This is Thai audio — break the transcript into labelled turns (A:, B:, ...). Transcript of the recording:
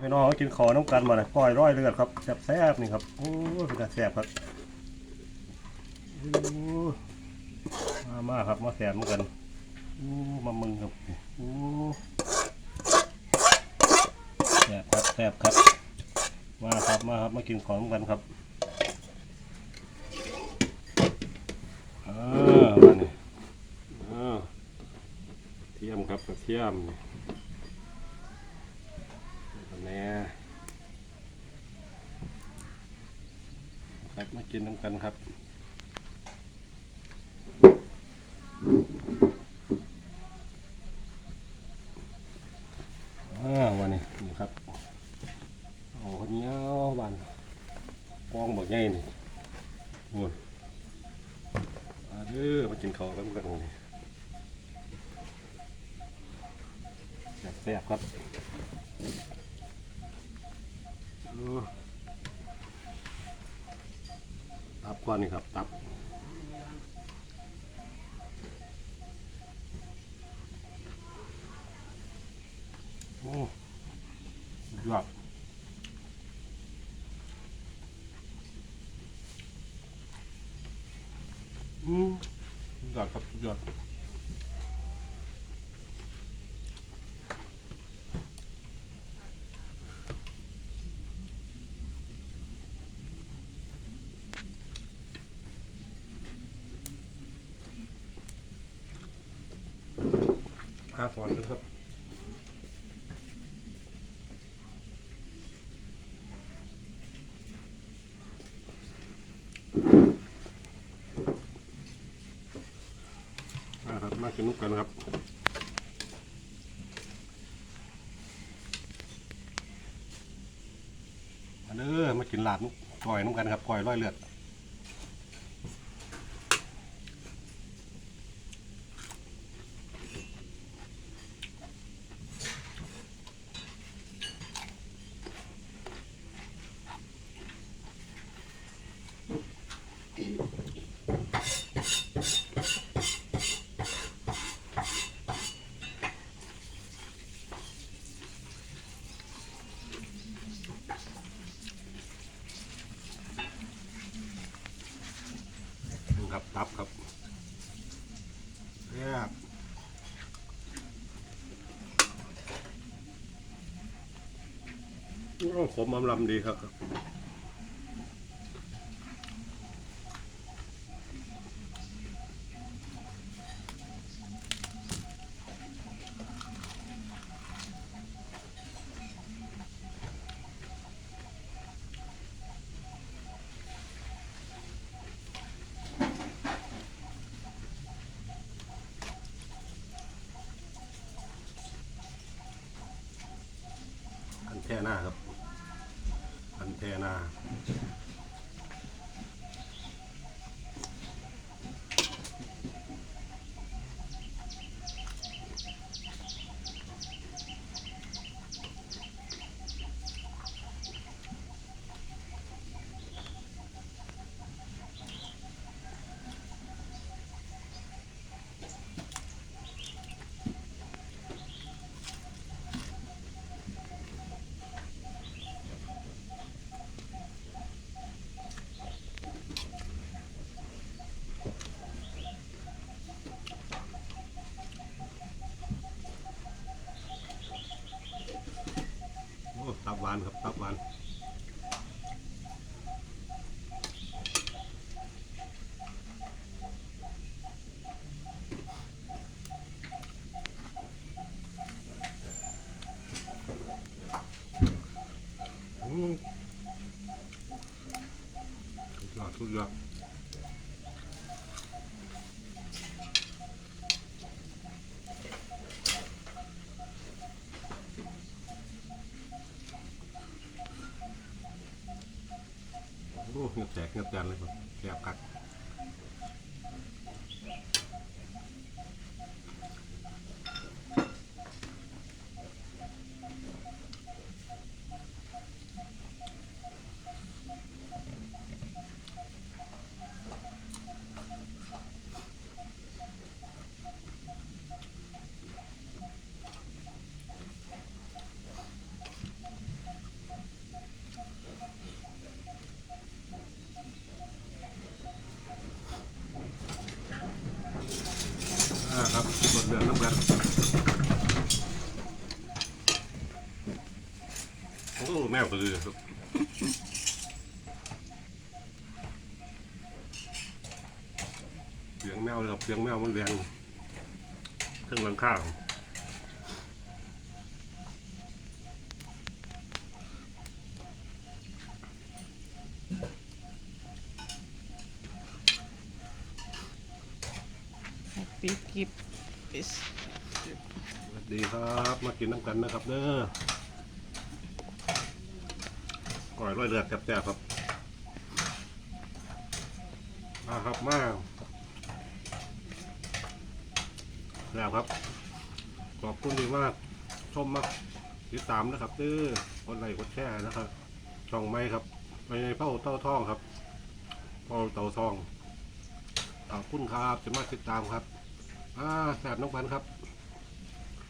A: พี่น้องกินขอน้ำกันมาเลยก้อยร้อยเลือดครับแซ่บๆนี่ครับโอ้เป็นตาแซ่บครับมามาครับมาแซ่บเหมือนกันโอ้มามึงครับโอ้แซ่บครับแซ่บครับ มาครับมาครับมากินของกันครับอ่ามานี่อ่าเทียมครับกระเทียมนี่แน่ครับ มากินน้ำกันครับวันนี้นี่ครับโอ้คนเนี้ยบานกองบอกไงนี่โอ้ยมาเด้อมากินข้าวกันกันนี่แซ่บครับโอ้ ตับก้อนนี่ครับ ตับโอ้ยอดอืมยอดครับยอด หาฟอนด์ครับมาครับมากินนุกกันครับมาเด้อมากินลาบนุกก่อยนุกกันครับก่อยร้อยเลือดครับตับครับแซ่บ โอ้ผมอำลำดีครับอันแท่หน้าครับ อันแท่ หวานครับตับหวานอืมสุดยอดสุดยอดโอ้เงือบแตกเงือบยันเลยครับแซ่บคัก โอ้แมวก็เลยครับเสียงแมวเลยครับเสียงแมวมันแรงเครื่องหลังข้าง
B: ปีกิบปิส
A: สวัสดีครับ มากินน้ำกันนะครับเด้อ ก่อยร้อยเลือดแซ่บๆครับ มาครับมาแล้วครับ ขอบคุณที่มาก ชมมากติดตามนะครับเด้อกดไลค์กดแชร์นะครับ ช่องไม้ครับไปเป้าเต้าท่องครับเป้าเต่าทองขอบคุณครับจะมาติดตามครับ อ่าแสบน้องพันครับ